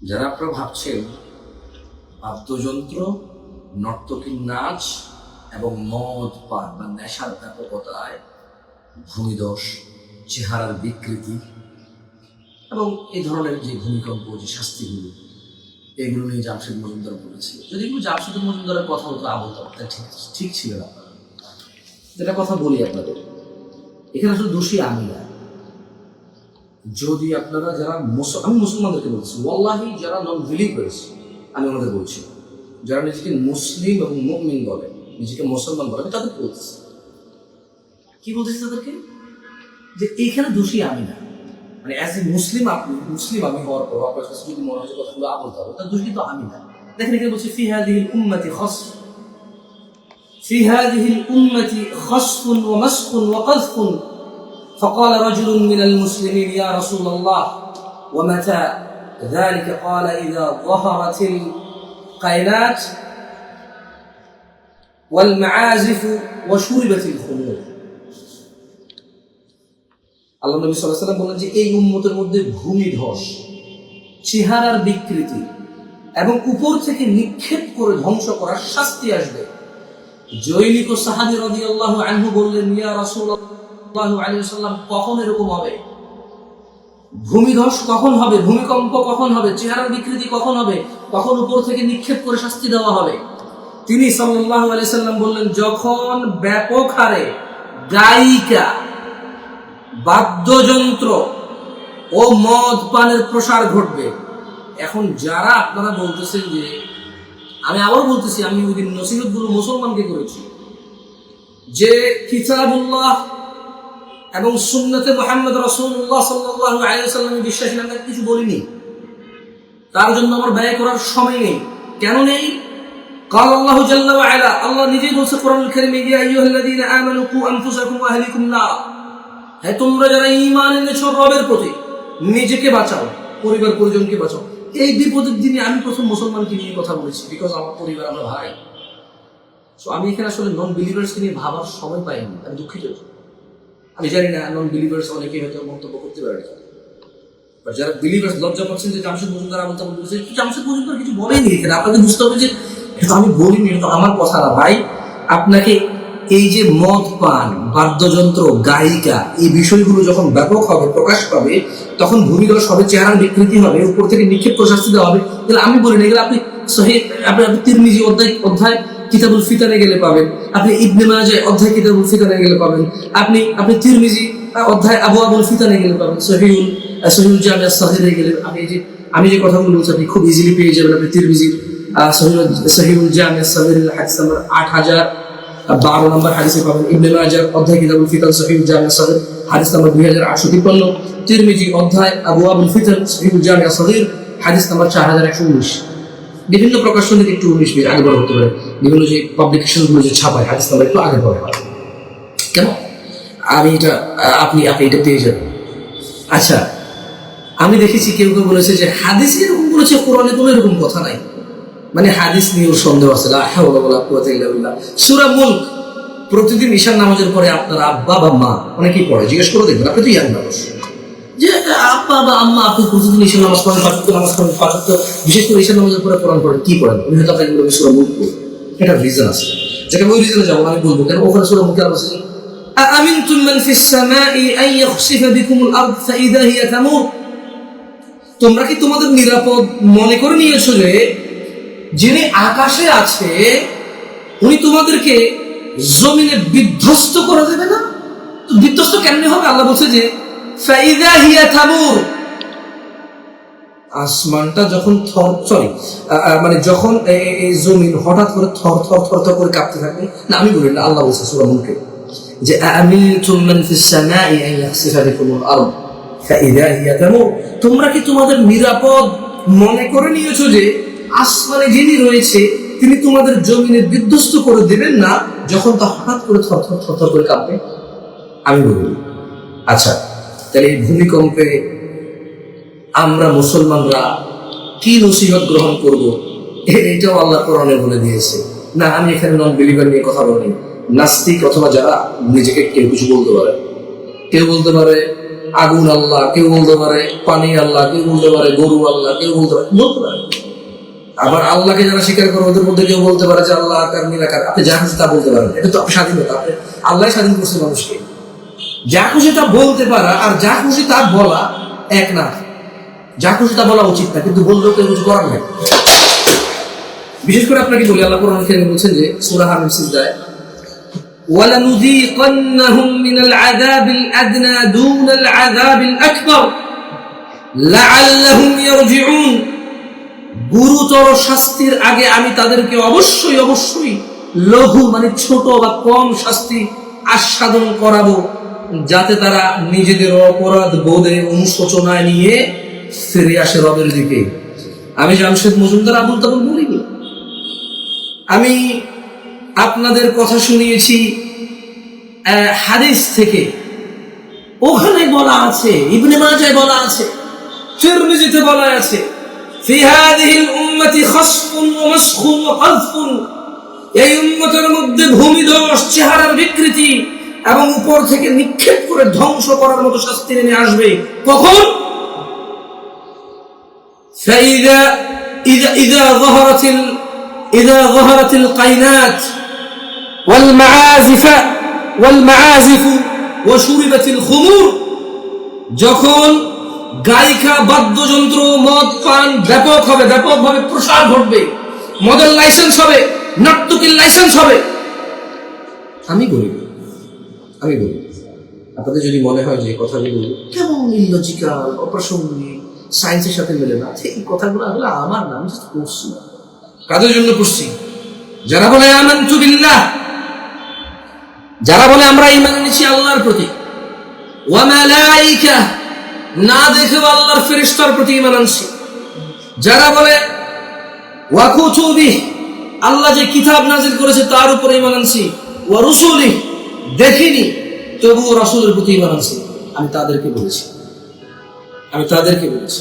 যারা আপনারা ভাবছেন, বাদ্যযন্ত্র নর্তকীর নাচ এবং মদ পান বা নেশার ব্যাপকতায় ভূমিদশ চেহারার বিকৃতি এবং এই ধরনের যে ভূমিকম্প, যে শাস্তিগুলো, এগুলো নিয়ে জামশেদ মজুমদার বলেছে যদি এগুলো জামশেদ মজুমদারের কথা হতো আবলতাম ঠিক ঠিক ছিল না যেটা কথা বলি আপনাদের, এখানে আসলে দোষী আমি না। যদি আপনারা যারা আমি মুসলমানদেরকে বলছি, ওয়াল্লাহি যারা নন বিলিভার্স আমি ওনাদের বলছি, যারা নিজেকে মুসলিম এবং মুমিন বলে, নিজেকে মুসলমান বলে, আমি তাদের বলছি। কি বলতেছি তাদেরকে? যে এইখানে দোষী আমি না। মানে অ্যাজ এ মুসলিম আপনি, মুসলিম আমি হওয়ার পর, আপনার কাছে যদি মনে হয় কথাগুলো আবলতে হবে তার দোষী তো আমি না। দেখেন এখানে বলছি ফিহাদিহিল উম্মতি খস ফিহাদিহিল উম্মতি খসফুন ও মাসফুন ও কসফুন فقال رجل من المسلمين يا رسول الله ومتى ذلك قال إذا ظهرت القينات والمعازف وشربت الخمور আল্লাহ নবী সাল্লাহ সাল্লাম বলেন যে এই উম্মতের মধ্যে ভূমি ধস চেহারার বিকৃতি এবং উপর থেকে নিক্ষেপ করে ধ্বংস করার শাস্তি আসবে জৈনিক ও সাহাবি রাদিয়াল্লাহু আনহু বললেন ইয়া রাসূলুল্লাহ আলাইহি সাল্লাম কখন এরকম হবে? ভূমিধস কখন হবে? ভূমিকম্প কখন হবে? চেহারার বিকৃতি কখন হবে? কখন উপর থেকে নিক্ষেপ করে শাস্তি দেওয়া হবে? তিনি আলাইহি সাল্লাম বললেন, যখন ব্যাপক হারে গায়িকা, বাদ্যযন্ত্র ও মদ পানের প্রসার ঘটবে, এখন যারা আপনারা বলতেছেন যে, আমি আবার বলতেছি, আমি ওই দিন নসিহতগুলো মুসলমানকে করেছি, যে কিতাবুল্লাহ এবং সুন্নতে মোহাম্মদ রসুল্লাহ সাল্লাহ আলাইসাল্লামে বিশ্বাসী আমি তাকে কিছু বলিনি তার জন্য আমার ব্যয় করার সময় নেই কেন নেই قال الله جل وعلا الله নিজেই বলছে কোরআনুল কারীমে ইয়া আইয়ুহাল্লাযীনা আমানু কু আনফুসাকুম ওয়া আহলিকুম নারা হে তোমরা যারা ঈমান এনেছো রবের প্রতি নিজেকে বাঁচাও পরিবার পরিজনকে বাঁচাও এই বিপদের দিনে আমি প্রথম মুসলমানকে নিয়ে কথা বলেছি বিকজ আমার পরিবার আমরা ভাই সো আমি এখানে আসলে নন বিলিভার্সকে নিয়ে ভাবার সময় পাইনি আমি দুঃখিত আমি জানি না নন বিলিভার্স অনেকে হয়তো মন্তব্য করতে পারে বা যারা বিলিভার্স লজ্জা পাচ্ছেন যে জামশেদ মজুমদার আমল তামল বলছে জামশেদ মজুমদার কিছু বলেনি এখানে আপনাকে বুঝতে হবে যে, এটা আমি বলিনি তো আমার কথা না ভাই। আপনাকে এই যে মদ পান, বাদ্যযন্ত্র, গায়িকা, এই বিষয়গুলো যখন ব্যাপক হবে, প্রকাশ পাবে, তখন ভূমিদশ হবে চেহারার বিকৃতি হবে, উপর থেকে নিক্ষেপ করে শাস্তি দেওয়া হবে। তাহলে আমি বলি না এগুলো আপনি সহি আপনি আপনি তিরমিজি অধ্যায় অধ্যায় কিতাবুল ফিতানে গেলে পাবেন। আপনি ইবনে মাজাহ অধ্যায় কিতাবুল ফিতানে গেলে পাবেন। আপনি আপনি তিরমিজি অধ্যায় আবু আবুল ফিতানে গেলে পাবেন। সহিউল সহিউল জামিয়া সাহিরে গেলে, আমি যে আমি যে কথাগুলো বলছি, আপনি খুব ইজিলি পেয়ে যাবেন আপনি তিরমিজি সহিউল সহিউল জামিয়া সাহির হাদিস নাম্বার আট হাজার বারো নম্বর হাদিসে পাবেন। ইবনে মাজার অধ্যায় কিতাবুল ফিতান সহিহ জামিয়া সাহির হাদিস নাম্বার দুই হাজার আটশো তিপ্পান্ন। তিরমিজি অধ্যায় আবু আবুল ফিতান সহিহুল জামিয়া সাহির হাদিস নাম্বার চার হাজার একশো উনিশ। বিভিন্ন প্রকাশন থেকে একটু উনিশ বিশ আগে বড় হতে পারে। বিভিন্ন যে পাবলিকেশনগুলো যে ছাপায়, হাদিস নাম্বার একটু আগে পরে হয়। কেন? আমি এটা, আপনি আপনি এটা পেয়ে যাবেন। আচ্ছা আমি দেখেছি কেউ কেউ বলেছে যে হাদিস এরকম বলেছে, কোরআনে কোনো এরকম কথা নাই। মানে হাদিস নিয়েও সন্দেহ আছে সূরা মুলক, প্রতিদিন ঈশান নামাজের পরে আপনার আব্বা বা মা, অনেকেই পড়ে, জিজ্ঞেস করে দেখবেন, আপনি তো ইয়াং মানুষ। আব্বা বা আম্মা আপনি প্রতিদিন ঈশান নামাজ পড়েন পাঁচত্ব নামাজ পড়েন পাঁচত্ব বিশেষ করে ঈশান নামাজের পরে কোরআন পড়েন কি পড়েন উনি হয়তো আপনাকে বলবেন সূরা মুলক পড়ুন এটা রিজন আছে যেটা ওই রিজনে যাবো না, আমি বলবো কেন ওখানে সূরা মুলক আছে أأمنتم من في السماء أن يخسف بكم الأرض فإذا هي تمور তোমরা কি তোমাদের নিরাপদ মনে করে নিয়েছো যে যিনি আকাশে আছে উনি তোমাদেরকে জমিনে বিধ্বস্ত করে দেবে না তো বিধ্বস্ত কেমনি হবে আল্লাহ বলছে যে আসমানটা যখন থর সরি মানে যখন জমিন হঠাৎ করে থর থর থর থর করে কাঁপতে থাকবে না, আমি বলি না, আল্লাহ বলছে সূরা মুলকে যে আমিনতুম তামুর কি তোমাদের নিরাপদ মনে করে নিয়েছো যে আসমানে যিনি রয়েছে, তিনি তোমাদের জমিনে বিধ্বস্ত করে দেবেন না, যখন তা হঠাৎ করে থর থর থর করে কাঁপবে? আমি বলি আচ্ছা তাহলে এই ভূমিকম্পে আমরা মুসলমানরা কি নসিহত গ্রহণ করব? এটাও আল্লাহ কোরআনে বলে দিয়েছে। না, আমি এখানে নন বিলিভার নিয়ে কথা বলি নাস্তিক অথবা যারা নিজেকে কেউ কিছু বলতে পারে। কেউ বলতে পারে আগুন আল্লাহ, কেউ বলতে পারে পানি আল্লাহ, কেউ বলতে পারে গরু আল্লাহ, কেউ বলতে পারে বলতে পারে। আবার আল্লাহকে যারা স্বীকার করে ওদের মধ্যে কেউ বলতে পারে যে আল্লাহ আকার নিরাকার আপনি যা তা বলতে পারেন। এটা তো স্বাধীনতা। আপনি আল্লাহ স্বাধীন করছে মানুষকে। যা খুশি তা বলতে পারা আর যা খুশি তা বলা এক না যা খুশি তা বলা উচিত না কিন্তু বললেও কেউ কিছু করার নাই বিশেষ করে আপনাকে বলি আল্লাহ কোরআন কারিমে বলছেন যে সূরা হামিম সিজদায় ولنذيقنهم من العذاب الأدنى دون العذاب الأكبر لعلهم يرجعون গুরুতর শাস্তির আগে আমি তাদেরকে অবশ্যই অবশ্যই লঘু মানে ছোট বা কম শাস্তি আস্বাদন করাবো যাতে তারা নিজেদের অপরাধ বোধে অনুশোচনায় নিয়ে ফিরে আসে রবের দিকে আমি জামশেদ মজুমদার আবুল তাবুল বলিনি আমি আপনাদের কথা শুনিয়েছি আহ, হাদিস থেকে ওখানে বলা আছে ইবনে মাজায় বলা আছে তিরমিজিতে বলা আছে في هذه الأمة خصف ومسخ وقذف এই উম্মতের মধ্যে ভূমিধস চেহারার বিকৃতি এবং উপর থেকে নিক্ষেপ করে ধ্বংস করার মতো শাস্তি নেমে আসবে কখন فإذا إذا إذا ظهرت ال إذا ظهرت القينات والمعازف والمعازف وشربت الخمور যখন গায়িকা বাদ্যযন্ত্র মদ পান ব্যাপক হবে ব্যাপকভাবে প্রসার ঘটবে মদের লাইসেন্স হবে নর্তকীর লাইসেন্স হবে আমি বলি আমি বলি আপনাদের যদি মনে হয় যে কথাগুলো কেমন ইলজিক্যাল অপ্রাসঙ্গিক সায়েন্সের সাথে মেলে না? এই কথাগুলো আসলে আমার নাম জাস্ট পড়ছি কাদের জন্য পড়ছি যারা বলে আমানতু বিল্লাহ যারা বলে আমরা ইমান এনেছি আল্লাহর প্রতি ওয়া মালাইকা না দেখেও আল্লাহর ফেরেশতার প্রতি ইমান আনছি। যারা বলে ওয়া কুতুবি আল্লাহ যে কিতাব নাজিল করেছে তার উপরে ইমান আনছি। ওয়া রুসুলি দেখিনি, তবুও রাসূলের প্রতি ইমান আমি তাদেরকে বলেছি। আমি তাদেরকে বলেছি।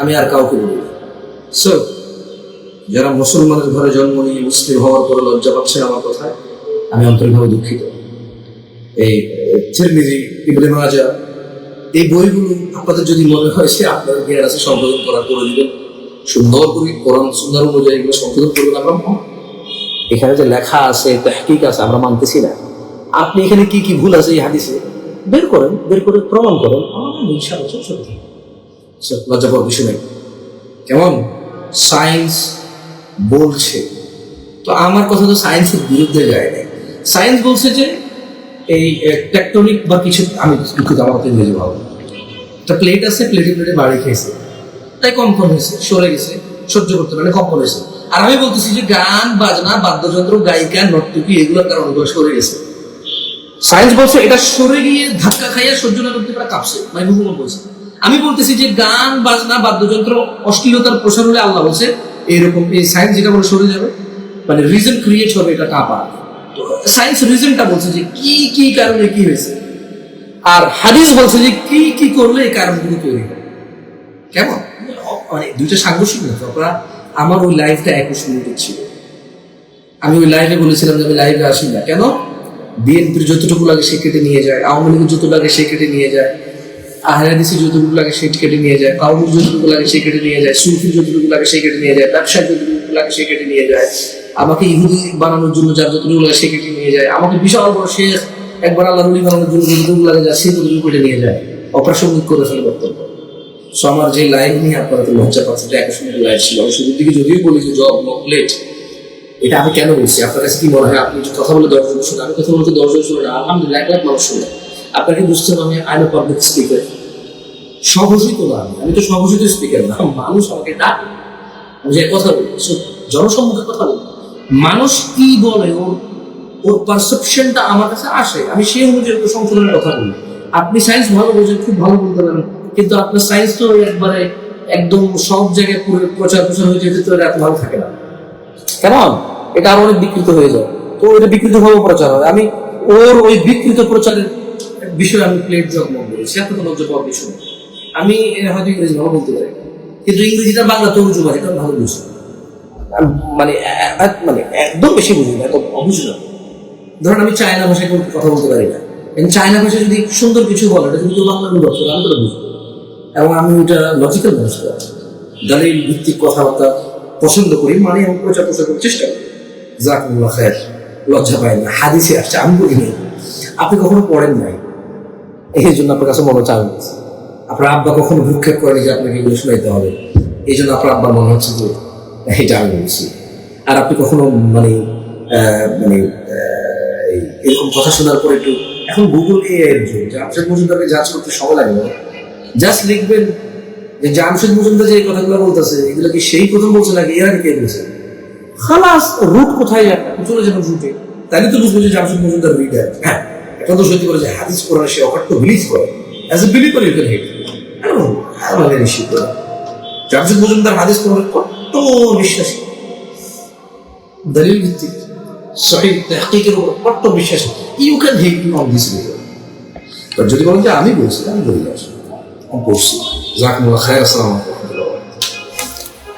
আমি আর কাউকে বলি সো যারা মুসলমানের ঘরে জন্ম নিয়ে মুসলিম হওয়ার পরে লজ্জা পাচ্ছে আমার কথায়, আমি অন্তরিকভাবে দুঃখিত। এই তিরমিজি, ইবনে মাজা এই বইগুলো আপনাদের যদি মনে হয় সে আপনাদের জ্ঞান আছে, সংশোধন করা করে দিবেন। সুন্দর করে কোরআন সুন্দর অনুযায়ী এগুলো সংশোধন করবেন আমরা এখানে যে লেখা আছে, তাহকিক আছে, আমরা মানতেছি না। আপনি এখানে কি কি ভুল আছে এই হাদিসে? বের করেন বের করে প্রমাণ করেন। ইনশাআল্লাহ সব সত্যি লজ্জা পাওয়ার বিষয় নেই। কেমন? সায়েন্স বলছে। তো আমার কথা তো সায়েন্সের বিরুদ্ধে যায় না সায়েন্স বলছে যে এই টেকটনিক বা কিছু আমি দুঃখিত আমার হাতে ইংরেজি ভালো একটা প্লেট আছে প্লেটে প্লেটে বাড়ি খেয়েছে। তাই কম্পন হয়েছে সরে গেছে সহ্য করতে পারে কম্পন হয়েছে। আর আমি বলতেছি যে গান বাজনা বাদ্যযন্ত্র গায়িকা নর্তকী এগুলোর কারণে সরে গেছে। সায়েন্স বলছে এটা সরে গিয়ে ধাক্কা খাইয়া সহ্য না করতে পারে কাঁপছে। মানে বলছে। আমি বলতেছি যে গান, বাজনা, বাদ্যযন্ত্র, অশ্লীলতার প্রসার হলে আল্লাহ বলছে, এরকম এই সায়েন্স যেটা বলে সরে যাবে। মানে রিজন ক্রিয়েট হবে এটা কাঁপা। তো সায়েন্স রিজনটা বলছে যে কি কি কারণে কি হয়েছে? আর হাদিস বলছে যে কি কি করলে এই কারণগুলো তৈরি হবে কেমন? মানে দুইটা সাংঘর্ষিক না আপনারা আমার ওই লাইফটা একুশ মিনিটের ছিল। আমি ওই লাইভে বলেছিলাম যে আমি লাইভে আসি না। কেন? বিএনপির যতটুকু লাগে সে কেটে নিয়ে যায়, আওয়ামী লীগের যত লাগে সে কেটে নিয়ে যায় আহলাদিসি যতটুকু লাগে সে কেটে নিয়ে যায় কাউমির যতটুকু লাগে সে কেটে নিয়ে যায় সুফি যতটুকু লাগে সে কেটে নিয়ে যায় ব্যবসার যতটুকু লাগে সে কেটে নিয়ে যায়, আমাকে ইহুদি বানানোর জন্য যার যতটুকু লাগে সে কেটে নিয়ে যায়, আমাকে বিশাল বড় শেখ, একবার আল্লাহ নবী বানানোর জন্য যতটুকু লাগে যায়, সে ততটুকু কেটে নিয়ে যায়, অপ্রাসঙ্গিক করে ফেলে বক্তব্য সো আমার যে লাইন নিয়ে আপনারা তো লজ্জা পাচ্ছেন এটা একশো লাইভ ছিল। শুরুর দিকে যদিও বলি যে জব প্লেট এটা আমি কেন বলছি? আপনার কাছে কি মনে হয় আপনি কথা বলে দশজন শুনে আমি কথা বলতে দশজন শুনে না, আলহামদুলিল্লাহ, এক লাখ মানুষ শুনে আপনাকে বুঝতে হবে আমি আইন পাবলিক স্পিকার স্বঘোষিত না আমি আমি তো স্বঘোষিত স্পিকার না। মানুষ আমাকে ডাকে। আমি যে কথা বলি জনসম্মুখে কথা বলি। মানুষ কি বলে ওর ওর পারসেপশনটা আমার কাছে আসে। আমি সেই অনুযায়ী সংশোধনের কথা বলি। আপনি সায়েন্স ভালো বোঝেন খুব ভালো বলতে পারেন। কিন্তু আপনার সায়েন্স তো একবারে একদম সব জায়গায় পুরো প্রচার প্রচার হয়ে যেতে তো এত ভালো থাকে না। কেমন? এটা আরও অনেক বিকৃত হয়ে যায়। তো এটা বিকৃত ভাবে প্রচার হয়। আমি ওর ওই বিকৃত প্রচারের বিষয়ে আমি প্লেট জন্ম করেছি এত লজ্জা পাওয়ার না। আমি হয়তো ইংরেজি ভালো বলতে পারি। কিন্তু ইংরেজিটা বাংলা তরুজু পারি এটা ভালো বুঝি। মানে মানে একদম বেশি বুঝি না, এত অবুঝ না। ধরেন আমি চায়না ভাষায় কোনো কথা বলতে পারি না। চায়না ভাষায় যদি সুন্দর কিছু বলে, এটা কেউ বাংলা অনুবাদ করে আমি করে বুঝব এবং আমি ওইটা লজিক্যাল মানুষ দলিল ভিত্তিক কথাবার্তা পছন্দ করি মানে আমি প্রচার প্রচার করার চেষ্টা করি। জাকুল্লাহ খায়ের লজ্জা পাই না, হাদিসে আসছে, আমি বলি নাই। আপনি কখনো পড়েন নাই? এই জন্য আপনার কাছে মনে চান আপনার আব্বা কখনো ভূক্ষেপ করেনি যে আপনাকে এগুলো শোনাইতে হবে? এই জন্য আপনার আব্বার মনে হচ্ছে যে এটা আমি বলছি। আর আপনি কখনো মানে মানে এরকম কথা শোনার পর একটু, এখন গুগল এ এর যুগ জামশেদ মজুমদারকে জাজ করতে সময় লাগে না। জাস্ট লিখবেন যে জামশেদ মজুমদার যে কথাগুলো বলতেছে এগুলো কি সেই প্রথম বলছে নাকি? এর আগে কে বলছে? খালাস রুট কোথায় যাবে চলে যাবেন রুটে। তাহলে তো বুঝবেন যে জামশেদ মজুমদার হ্যাঁ এখন তো সত্যি করে যে হাদিস কোরআন সে অকাট্য বিলিভ করে। As a believer you can hate any issue Jamshed Majumdar হাদিস কোরআন কত বিশ্বাসী। দলিল ভিত্তিক সহি তাহকিকের উপর কত বিশ্বাসী। You can hate on this যদি বলেন যে আমি বলছি আমি বলি আসলে পড়ছি জাকমুল্লাহ খায় আসসালাম